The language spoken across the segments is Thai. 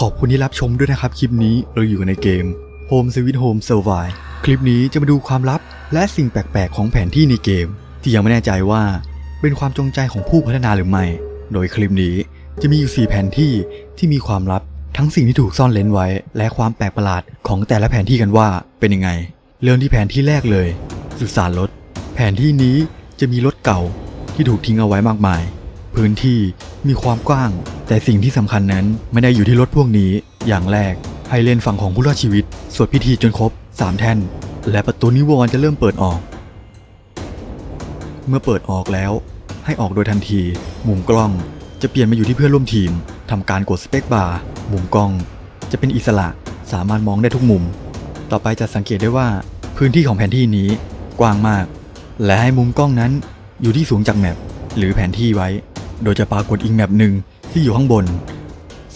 ขอบคุณที่รับชมด้วยนะครับ คลิปนี้เราอยู่กันในเกม Home Sweet Home Survive คลิปนี้จะมาดูความลับและสิ่งแปลกๆ ของแผนที่ในเกม ที่ยังไม่แน่ใจว่าเป็นความจงใจของผู้พัฒนาหรือไม่ โดยคลิปนี้จะมีอยู่ 4 แผนที่ที่มีความลับทั้งสิ่งที่ถูกซ่อนเลนไว้ และความแปลกประหลาดของแต่ละแผนที่กันว่าเป็นยังไง เริ่มที่แผนที่แรกเลย สุสานรถ แผนที่นี้จะมีรถเก่าที่ถูกทิ้งเอาไว้มากมาย พื้นที่มีความกว้าง แต่สิ่งที่สำคัญนั้นไม่ได้อยู่ที่รถพวกนี้ อย่างแรกให้เล่นฝั่งของผู้รอดชีวิต สวดพิธีจนครบ 3 แท่น และประตูนิวรณ์จะเริ่มเปิดออก เมื่อเปิดออกแล้ว ให้ออกโดยทันที มุมกล้องจะเปลี่ยนมาอยู่ที่เพื่อนร่วมทีมทำการกดสเปคบาร์มุมกล้อง จะเป็นอิสระสามารถมองได้ทุกมุม ต่อไปจะสังเกตได้ว่าพื้นที่ของแผนที่นี้กว้างมาก และให้มุมกล้องนั้นอยู่ที่สูงจากแมปหรือแผนที่ไว้ โดยจะปรากฏอีกแมปหนึ่งที่อยู่ข้างบน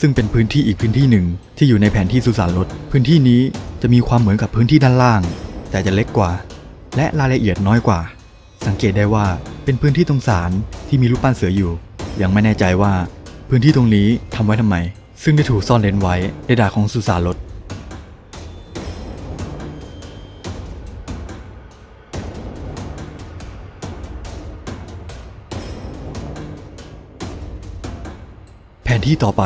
ซึ่งเป็นพื้นที่อีกพื้นที่หนึ่งที่อยู่ในแผนที่สุสานรถ พื้นที่นี้จะมีความเหมือนกับพื้นที่ด้านล่าง แต่จะเล็กกว่า และรายละเอียดน้อยกว่า สังเกตได้ว่าเป็นพื้นที่ตรงสารที่มีรูปปั้นเสืออยู่ ยังไม่แน่ใจว่า พื้นที่ตรงนี้ทำไว้ทำไม ซึ่งได้ถูกซ่อนเลนไว้ในดาดของสุสานรถ ผนที่ต่อไป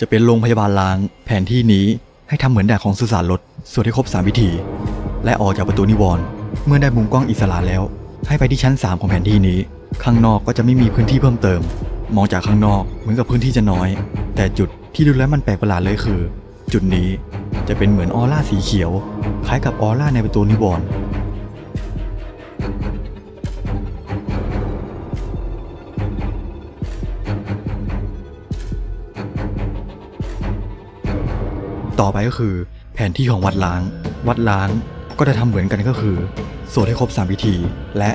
จะเป็นโรงพยาบาลล้าง แผนที่นี้ให้ทำเหมือนแดดของสุสานรถสวดให้ครบ3พิธี และออกจากประตูนิวรณ์เมื่อได้มุมกล้องอิสระแล้ว ให้ไปที่ชั้น 3 ของแผนที่นี้ ข้างนอกก็จะไม่มีพื้นที่เพิ่มเติม มองจากข้างนอกเหมือนกับพื้นที่จะน้อย แต่จุดที่ดูแล้วมันแปลกประหลาดเลยคือ จุดนี้จะเป็นเหมือนออร่าสีเขียว คล้ายกับออร่าในประตูนิวรณ์ ต่อไปก็คือแผนที่ของวัดล้าง วัดล้างก็จะทำเหมือนกันก็คือ สวดให้ครบ3พิธี และ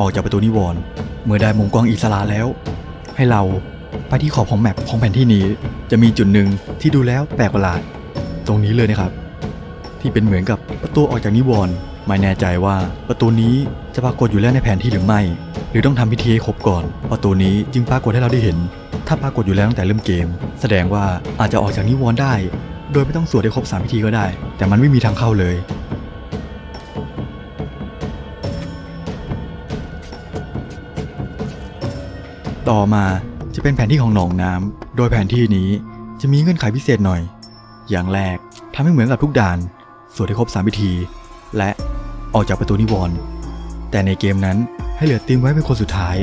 ออกจากประตูนิวรณ์เมื่อได้มุมกล้องอิสระแล้ว ให้เราไปที่ขอบของแมปของแผนที่นี้ จะมีจุดหนึ่งที่ดูแล้วแปลกประหลาด ตรงนี้เลยนะครับ ที่เป็นเหมือนกับประตูออกจากนิวรณ์ไม่แน่ใจว่าประตูนี้จะปรากฏอยู่แล้วในแผนที่หรือไม่ หรือต้องทำพิธีให้ครบก่อน ประตูนี้จึงปรากฏให้เราได้เห็น ถ้าปรากฏอยู่แล้วตั้งแต่เริ่มเกม แสดงว่าอาจจะออกจากนิวรณ์ได้ โดยไม่ต้องสวดให้ครบ3พิธีก็ได้ แต่มันไม่มีทางเข้าเลย ต่อมาจะเป็นแผนที่ของหนองน้ำโดยแผนที่นี้จะมีเงื่อนไขพิเศษหน่อย อย่างแรกทำให้เหมือนกับทุกด่าน สวดให้ครบ3พิธี และออกจากประตูนิวรณ์แต่ในเกมนั้นให้เหลือติมไว้เป็นคนสุดท้าย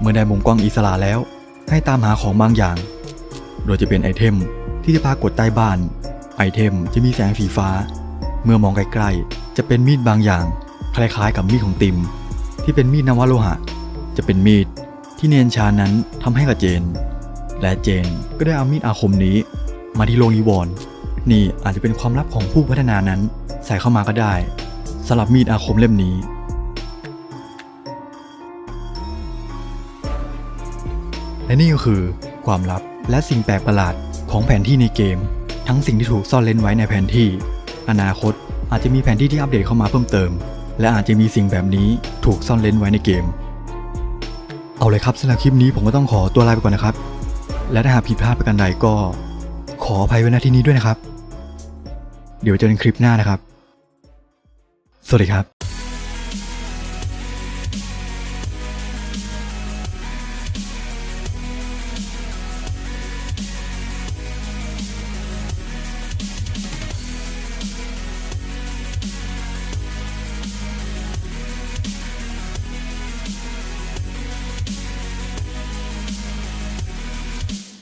เมื่อได้มุมกล้องอิสระแล้ว ให้ตามหาของบางอย่าง โดยจะเป็นไอเทมที่จะปรากฏใต้บ้าน ไอเทมจะมีแสงสีฟ้า เมื่อมองใกล้ๆ จะเป็นมีดบางอย่าง คล้ายๆกับมีดของติม ที่เป็นมีดนวโลหะ จะเป็นมีดที่เนนชานั้นทำให้กับเจน และเจนก็ได้เอามีดอาคมนี้ มาที่โรงนิวรณ์นี่อาจจะเป็นความลับของผู้พัฒนานั้น ใส่เข้ามาก็ได้สำหรับมีดอาคมเล่มนี้และนี่ก็คือความลับและสิ่งแปลกประหลาดของแผนที่ในเกม ทั้งสิ่งที่ถูกซ่อนเลนไว้ในแผนที่ อนาคตอาจจะมีแผนที่ที่อัปเดตเข้ามาเพิ่มเติม และอาจจะมีสิ่งแบบนี้ถูกซ่อนเลนไว้ในเกม เอาเลยครับสำหรับคลิปนี้ผมก็ต้องขอตัวลาไปก่อนนะครับ และถ้าหากผิดพลาดประการใดก็ ขออภัยไว้ณที่นี้ด้วยนะครับ เดี๋ยวเจอกันคลิปหน้านะครับ สวัสดีครับ